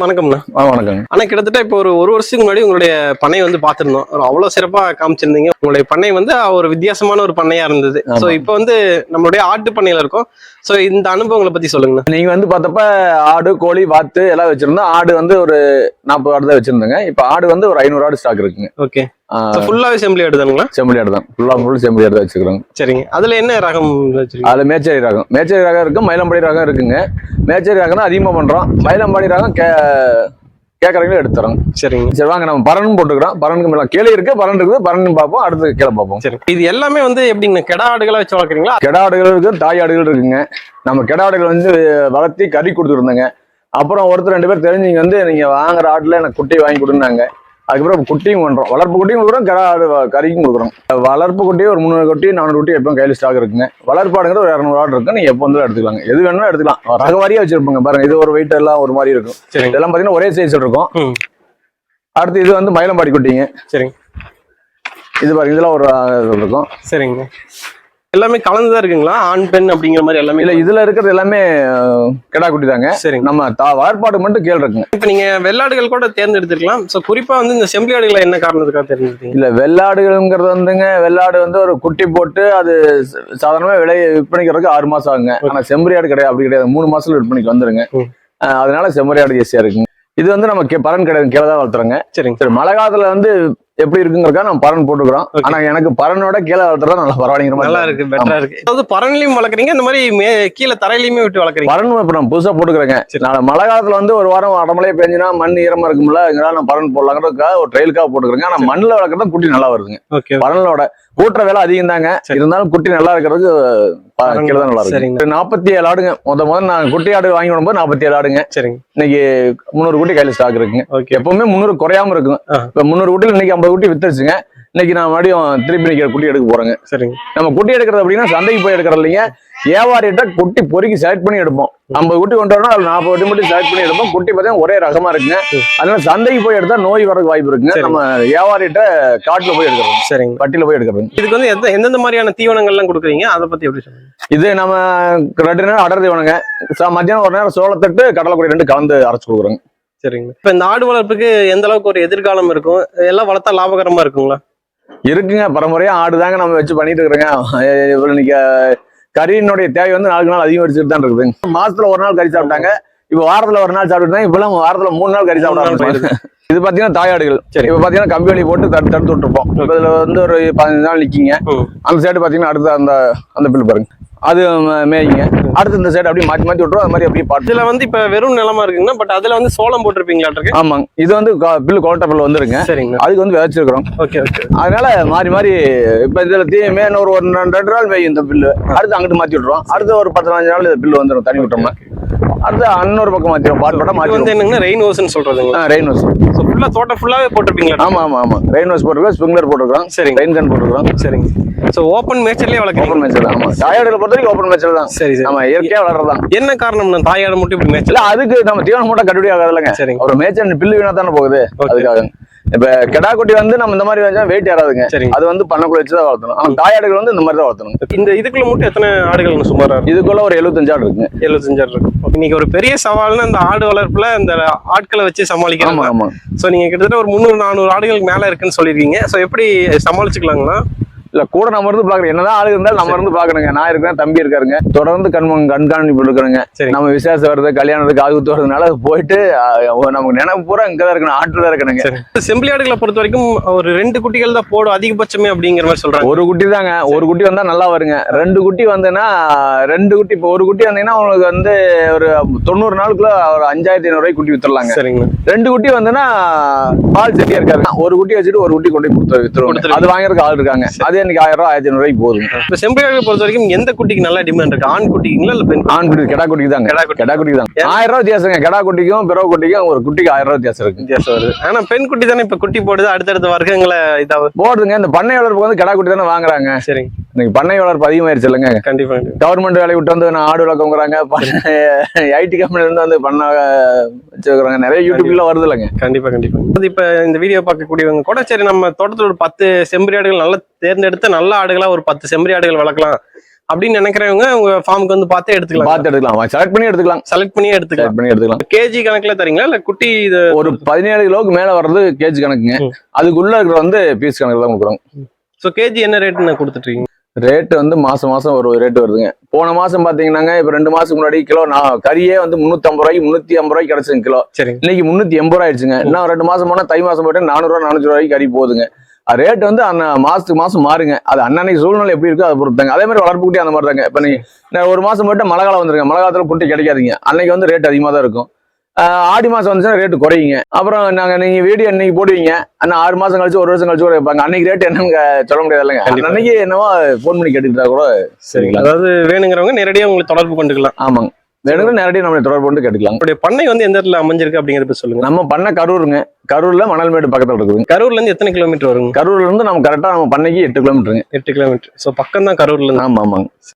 வணக்கம்ண்ணா. ஆ வணக்கங்க ஆனா கிட்டத்தட்ட இப்போ ஒரு ஒரு வருஷத்துக்கு முன்னாடி உங்களுடைய பண்ணை வந்து பார்த்திருந்தோம். ஒரு அவ்வளவு சிறப்பா காமிச்சிருந்தீங்க. உங்களுடைய பண்ணை வந்து ஒரு வித்தியாசமான ஒரு பண்ணையா இருந்தது. சோ இப்போ வந்து நம்மளுடைய ஆட்டு பண்ணையில இருக்கோம். சோ இந்த அனுபவங்களை பத்தி சொல்லுங்கண்ணா. நீங்க வந்து பார்த்தப்ப ஆடு கோழி வாத்து எல்லாம் வச்சிருந்தோம். ஆடு வந்து ஒரு நாற்பது ஆடு தான் வச்சிருந்தேங்க. இப்ப ஆடு வந்து ஒரு ஐநூறு ஆடு ஸ்டாக் இருக்குங்க. ஓகே ஃபுல்லாவே செம்பிளி எடுதானுங்களா செம்மொழி ஆடு தான் ஃபுல்லா ஃபுல் செம்மொழி ஆடு தான் வச்சுக்கிறோங்க சரிங்க. அதுல என்ன ரகம் அதுல மேச்சேரி ரகம். மேச்சேரி ரகம் இருக்கு மயிலம்பாடி ரகம் இருக்குங்க. மேச்சேரி ரகம் தான் அதிகமா பண்றோம். மயிலம்பாடி ரகம் கே கேட்கறவங்களும் எடுத்துறோம். சரிங்க. சரி வாங்க நம்ம பரன் போட்டுக்கிறோம். பரனுக்கு மேல கீழே இருக்கு பரன் இருக்குது பரன் பார்ப்போம் அடுத்து கீழே பார்ப்போம். சரி. இது எல்லாமே வந்து எப்படிங்க? கெடா ஆடுகளா வச்சு வளர்க்குறீங்களா? கெடா ஆடுகள் இருக்கு தாய் ஆடுகள் இருக்குங்க. நம்ம கெடா ஆடுகள் வந்து வளர்த்தி கறி கொடுத்துருந்தோங்க. அப்புறம் ஒருத்தர் ரெண்டு பேர் தெரிஞ்சுங்க வந்து நீங்க வாங்குற ஆட்டுல எனக்கு குட்டி வாங்கி கொடுன்னாங்க. அதுக்கப்புறம் குட்டியும் பண்றோம் வளர்ப்பு குட்டியும் கொடுக்குறோம் வ- கறிக்கும் கொடுக்குறோம். வளர்ப்பு குட்டி ஒரு முந்நூறு குட்டி நானூறு குட்டி எப்பவும் கையில் ஸ்டாக் இருக்குங்க. வளர்ப்பு ஆடுங்கிற ஒரு இரநூறு ஆடு இருக்கு நீங்க எப்போ வந்து எடுத்துக்கலாங்க. எது வேணாலும் எடுத்துக்கலாம். ரக வாரியா வச்சிருப்பாங்க. பாருங்க இது ஒரு வெயிட் எல்லாம் ஒரு மாதிரி இருக்கும். சரிங்க. இதெல்லாம் பாத்தீங்கன்னா ஒரே சைஸ் இருக்கும். அடுத்து இது வந்து மயிலம்பாடி குட்டிங்க. சரிங்க. இது பாருங்க இதெல்லாம் ஒரு இருக்கும். சரிங்க. எல்லாமே கலந்துதான் இருக்குங்களா? ஆண் பெண் அப்படிங்கிற மாதிரி எல்லாமே இல்ல இதுல இருக்கிறது எல்லாமே கெடா குட்டி தாங்க சரிங்க. நம்ம தா வளர்ப்பாடு மட்டும் கேள் இருக்குங்க இப்ப நீங்க வெள்ளாடுகள் கூட தேர்ந்தெடுத்துக்கலாம் சோ குறிப்பா வந்து இந்த செம்பிளி ஆடுகளை என்ன காரணத்துக்காக தேர்ந்தெடுத்தீங்க? இல்ல வெள்ளாடுகள்ங்கிறது வந்துங்க வெள்ளாடு வந்து ஒரு குட்டி போட்டு அது சாதாரணமா விலை விற்பனைக்கிறதுக்கு ஆறு மாசம் ஆகுங்க. ஆனா செம்பரி ஆடு கிடையாது அப்படி கிடையாது. மூணு மாசத்துல விற்பனைக்கு வந்துருங்க. அதனால செம்மறி ஆடு ஈஸியா இருக்குங்க. இது வந்து நம்ம பரன் கிடையாது கீழே தான் வளர்த்துறோங்க. சரிங்க. சரி மழை காலத்துல வந்து எப்படி இருக்குங்கிறக்கா நம்ம பரன் போட்டுக்கிறோம். ஆனா எனக்கு பரனோட கீழே வளர்த்துறதா நல்லா பரவாயில்லைங்கிற மாதிரி நல்லா இருக்கு பெட்டரா இருக்கு. அதாவது பரன்லயும் வளர்க்குறீங்க இந்த மாதிரி கீழே தரையிலயுமே விட்டு வளர்க்குறீங்க. பரன் இப்ப நான் புதுசா போட்டுக்கிறேங்க. நான் மழை காலத்துல வந்து ஒரு வாரம் அடமலையே பெஞ்சுனா மண் ஈரமா இருக்கும்ல இதனால நான் பரன் போடலாங்கிறதுக்காக ஒரு ட்ரெயிலுக்காக போட்டுக்கிறேங்க. ஆனா மண்ணில் வளர்க்கறது குட்டி நல்லா வருதுங்க. பரனோட கூட்டுற வேலை அதிகம் தாங்க. இருந்தாலும் குட்டி நல்லா இருக்கிறதுக்கு கீழே தான் நல்லா சரிங்க. இருக்கு நாற்பத்தி ஏழு ஆடுங்க. முத முதல்ல நான் குட்டி ஆடு வாங்கி விடும்போது நாற்பத்தி ஏழு ஆடுங்க. சரிங்க. இன்னைக்கு முந்நூறு குட்டி கையில ஸ்டாக் இருக்குங்க. எப்பவுமே முந்நூறு குறையாம இருக்கும். இப்ப முந்நூறு குட்டியில் இன்னைக்கு ஐம்பது குட்டி வித்துருச்சுங்க. இன்னைக்கு நான் மறுபடியும் திருப்பி நிக்கிற குட்டி எடுக்க போறேங்க. சரிங்க. நம்ம குட்டி எடுக்கிறது அப்படின்னா சந்தைக்கு போய் எடுக்கிறது இல்லைங்க. வியாபாரிகிட்ட குட்டி பொறுக்கி செலக்ட் பண்ணி எடுப்போம். ஐம்பது குட்டி கொண்டு வரணும் அது நாற்பது குட்டி மட்டும் செலக்ட் பண்ணி எடுப்போம். குட்டி பார்த்தீங்கன்னா ஒரே ரகமா இருக்குங்க. அதனால சந்தைக்கு போய் எடுத்தா நோய் வரதுக்கு வாய்ப்பு இருக்குங்க. நம்ம வியாபாரிகிட்ட காட்டுல போய் எடுக்கிறது சரிங்க. பட்டியில போய் எடுக்கிறது இதுக்கு வந்து எந்த எந்தெந்த மாதிரியான தீவனங்கள்லாம் கொடுக்குறீங்க? அதை பத்தி எப்படி சொல்லுங்க? இது நம்ம ரெண்டு நேரம் அடர் தீவனங்க. மத்தியானம் ஒரு நேரம் சோளத்தட்டு கடலைக்குடி ரெண்டு கலந்து அரைச்சு கொடுக்குறோங்க. சரிங்க. இப்ப இந்த ஆடு வளர்ப்புக்கு எந்த அளவுக்கு ஒரு எதிர்காலம் இருக்கும்? எல்லாம் வளர்த்தா லாபகரமா இருக்குங்களா? இருக்குங்க பரம்பரையா ஆடுதாங்க நம்ம வச்சு பண்ணிட்டு இருக்கிறோங்க இன்னைக்கு கறியினுடைய தேவை வந்து நாளுக்கு நாள் அதிகரிச்சுட்டு தான் இருக்குது மாசத்துல ஒரு நாள் கறி சாப்பிட்டாங்க. இப்ப வாரத்துல ஒரு நாள் சாப்பிட்டு தான் இப்பெல்லாம் வாரத்துல மூணு நாள் கறி மூணு நாள் சாப்பிட இது பாத்தீங்கன்னா தாயாடுகள். சரி. இப்ப பாத்தீங்கன்னா கம்பி வலி போட்டு தடுத்து தடுத்து விட்டுருப்போம். இப்ப இதுல வந்து ஒரு பதினஞ்சு நாள் நிக்கிங்க. ம். அந்த சைடு பாத்தீங்கன்னா அடுத்த அந்த அந்த பில் பாருங்க. அது மேய்ங்க. அடுத்து இந்த சைடு அப்படியே மாத்தி மாத்தி விட்டுரும். அது மாதிரி அப்படியே பாட்டு இதுல வந்து இப்ப வெறும் நிலமா இருக்குங்கன்னா பட் அதுல வந்து சோளம் போட்டிருப்பீங்களாட்டிருக்கு ஆமாங்க. இது வந்து பில்லு குவாலிட்ட பில் வந்துருங்க. சரிங்க. அதுக்கு வந்து விதைச்சிருக்கிறோம். Okay okay. அதனால மாறி மாறி இப்ப இதுல தீ மேல ஒரு ஒரு ரெண்டு நாள் மேயும் இந்த பில்லு. அடுத்து அங்கிட்டு மாத்தி விட்டுருவோம் அடுத்து ஒரு பத்து நாள் இந்த பில்லு வந்துடும் தண்ணி விட்டோம்னா. அடுத்து இன்னொரு பக்கம் மாத்திரும் பாட்டு பாட்டா இது வந்து என்னங்கன்னா ரெயின் ஓஸ்ன்னு சொல்றதுங்களா? ரெயின் வாஷ் ஸோ ஃபுல்லா தோட்டம் ஃபுல்லாவே போட்டிருப்பீங்களா? ஆமா ஆமா ஆமா. ரெயின் வாஷ் போட்டுருக்கோம் ஸ்ப்ரிங்லர் போட்டுருக்கோம் சரிங்க. ரெயின் கன் போட்டுருக்கோம். சரிங்க. ஸோ ஓப்பன் மேட்சர்லயே வளர்க்குறீங்க? ஓப்பன் மேட்ச் ஆமா. தாயாடுகளை பொறுத்த வரைக்கும் ஓப்பன் மேட்ச் தான். சரி சரி. நம்ம இயற்கையா வளர்றதான் என்ன காரணம்? நான் தாயாடு மட்டும் இப்படி இல்ல அதுக்கு நம்ம தீவனம் மூட்டை கட்டுப்படி ஆகாது இல்லைங்க சரிங்க. ஒரு மேய்ச்சல் பில்லு வீணா தானே போகுது. அதுக்காக. இப்ப கெடா குட்டி வந்து நம்ம இந்த மாதிரி வச்சா வெயிட் ஏறாதுங்க. அது வந்து பண்ணக்குள்ள வச்சு தான் வளர்த்தணும். ஆனா தாயாடுகள் வந்து இந்த மாதிரி தான் வளர்த்தணும். இந்த இதுக்குள்ள மட்டும் எத்தனை ஆடுகள் சுமாரா இதுக்குள்ள ஒரு எழுபத்தஞ்சு ஆடு இருக்குங்க. எழுபத்தஞ்சாயிரம் இருக்கும் இன்னைக்கு ஒரு பெரிய சவால்னா இந்த ஆடு வளர்ப்புல இந்த ஆட்களை வச்சு ஆமா சமாளிக்கிறாங்க ஆமா. ஸோ நீங்க கிட்டத்தட்ட ஒரு முந்நூறு நானூறு ஆடுகளுக்கு மேல இருக்குன்னு சொல்லியிருக்கீங்க. ஸோ எப்படி சமாளிச்சுக்கலாங்களா? இல்ல கூட நம்ம இருந்து பாக்குறோம் என்னதான் ஆளு இருந்தாலும் நம்ம இருந்து பாக்கணுங்க நான் இருக்கேன் தம்பி இருக்காருங்க. தொடர்ந்து கண் கண்காணிப்பு இருக்கிறேங்க நம்ம விசேஷம் வருது கல்யாணத்துக்கு காது குத்து வருதுனால போயிட்டு நமக்கு நினைவு பூரா இங்கதான் இருக்கணும். ஆட்டுல தான் இருக்கணுங்க. செம்பிளி ஆடுகளை பொறுத்த வரைக்கும் ஒரு ரெண்டு குட்டிகள் தான் போடும் அதிகபட்சமே அப்படிங்கிற மாதிரி சொல்றாங்க. ஒரு குட்டி தாங்க. ஒரு குட்டி வந்தா நல்லா வருங்க. ரெண்டு குட்டி வந்துன்னா ரெண்டு குட்டி இப்போ ஒரு குட்டி வந்தீங்கன்னா உங்களுக்கு வந்து ஒரு தொண்ணூறு நாளுக்குள்ள ஒரு அஞ்சாயிரத்தி ஐநூறு ரூபாய்க்கு குட்டி வித்துடலாங்க. சரிங்க. ரெண்டு குட்டி வந்துன்னா பால் செட்டியா இருக்காரு ஒரு குட்டி வச்சுட்டு ஒரு குட்டி கொண்டு போய் கொடுத்து கொடுத்துருவீங்க. அது வாங்குறதுக்கு ஆள் இருக்காங்க. அது எனக்கு ஆயிரம் ரூபாய் ஆயிரத்தி ஐநூறு ரூபாய்க்கு போதுங்க. இப்போ செம்பிளி ஆடுகளை பொறுத்த வரைக்கும் எந்த குட்டிக்கு நல்ல டிமாண்ட் இருக்கு? ஆண் குட்டிங்களா இல்ல பெண் ஆண் குட்டி கெடா குட்டிக்கு தாங்க. கிடா குட்டி. கெடா குட்டிக்கு தாங்க ஆயிரம் ரூபாய் வித்தியாசங்க. கெடா குட்டிக்கும் பிறவு குட்டிக்கும் ஒரு குட்டிக்கு ஆயிரம் ரூபாய் வித்தியாசம் இருக்கு. வித்தியாசம் வருது. ஆனா பெண் குட்டி தானே இப்ப குட்டி போடுது அடுத்தடுத்த வர்க்கங்களை இதாகும் போடுதுங்க. இந்த பண்ணை வளர்ப்பு வந்து கெடா குட்டி தானே வாங்குறாங்க. சரிங்க. இன்னைக்கு பண்ணை வளர்ப்பு அதிகமாயிருச்சு இல்லைங்க. கண்டிப்பா கவர்மெண்ட் வேலையை விட்டு வந்து நான் ஆடு வளர்க்கங்கிறாங்க ஐடி கம்பெனில இருந்து வந்து பண்ண வச்சுக்கிறாங்க நிறைய யூடியூப்ல வருது இல்லைங்க. கண்டிப்பா கண்டிப்பா. இப்ப இந்த வீடியோ பார்க்கக்கூடியவங்க கூட சரி நம்ம தோட்டத்துல ஒரு பத்து செம்பரி ஆடுகள் நல்லா தேர்ந்தெடுத்து நல்ல ஆடுகளா ஒரு பத்து செம்பரி ஆடுகள் வளர்க்கலாம் அப்படின்னு நினைக்கிறவங்க உங்க ஃபார்முக்கு வந்து பார்த்தே எடுத்துக்கலாம். பார்த்து எடுத்துக்கலாம். செலக்ட் பண்ணி எடுத்துக்கலாம். செலக்ட் பண்ணி எடுத்துக்கலாம். பண்ணி எடுத்துக்கலாம். கேஜி கணக்குல தரீங்களா? இல்ல குட்டி இது ஒரு பதினேழு கிலோவுக்கு மேல வர்றது கேஜி கணக்குங்க. அதுக்குள்ள இருக்கிற வந்து பீஸ் கணக்குல தான் கொடுக்குறோம். ஸோ கேஜி என்ன ரேட்னு கொடுத்துட்டு இருக்கீங்க? ரேட்டு வந்து மாசம் மாசம் ஒரு ரேட் வருதுங்க. போன மாசம் பாத்தீங்கன்னாங்க இப்ப ரெண்டு மாசத்துக்கு முன்னாடி கிலோ நான் கறியே வந்து முன்னூத்தம்பது ரூபாய்க்கு முன்னூத்தி ஐம்பது ரூபாய்க்கு கிடைச்சுங்க கிலோ. சரிங்க. இன்னைக்கு முன்னூத்தி எண்பது ரூபாய் ஆயிடுச்சுங்க. இன்னும் ரெண்டு மாசம் போனா தை மாசம் போயிட்டு நானூறு ரூபா நானூறு ரூபாய்க்கு கறி போகுதுங்க. ரேட் வந்து அண்ணா மாசத்துக்கு மாசம் மாறுங்க. அது அன்னன்னைக்கு சூழ்நிலை எப்படி இருக்கோ அதை பொறுத்தாங்க அதே மாதிரி வளர்ப்பு குட்டி அந்த மாதிரி தாங்க இப்ப நீங்க நான் ஒரு மாசம் போயிட்டு மழை காலம் வந்துருங்க. மழை காலத்துல குட்டி கிடைக்காதீங்க. அன்னைக்கு வந்து ரேட் அதிகமா தான் இருக்கும். ஆடி மாசம் வந்துச்சுன்னா ரேட்டு குறையுங்க. அப்புறம் நாங்க நீங்க வீடியோ இன்னைக்கு போடுவீங்க. அண்ணா ஆறு மாசம் கழிச்சு ஒரு வருஷம் கழிச்சு கூட வைப்பாங்க அன்னைக்கு ரேட் என்னன்னு சொல்ல முடியாது இல்லைங்க. அன்னைக்கு என்னவோ ஃபோன் பண்ணி கேட்டுக்கிட்டா கூட சரிங்களா. அதாவது வேணுங்கிறவங்க நேரடியா உங்களுக்கு தொடர்பு கொண்டுக்கலாம். ஆமாங்க. வேணுங்க நேரடியாக நம்ம தொடர்பு கொண்டு கேட்டுக்கலாம். உங்களுடைய பண்ணை வந்து எந்த இடத்துல அமைஞ்சிருக்கு அப்படிங்கறத சொல்லுங்க. நம்ம பண்ண கரூருங்க. கரூர்ல மணல்மேடு பக்கத்துல இருக்குதுங்க. கரூர்ல இருந்து எத்தனை கிலோமீட்டர் வருங்க? கரூர்ல இருந்து நம்ம கரெக்டா நம்ம பண்ணைக்கு எட்டு கிலோமீட்டருங்க எட்டு கிலோமீட்டர் ஸோ பக்கம் தான் கரூர்ல இருந்து. ஆமா ஆமாங்க.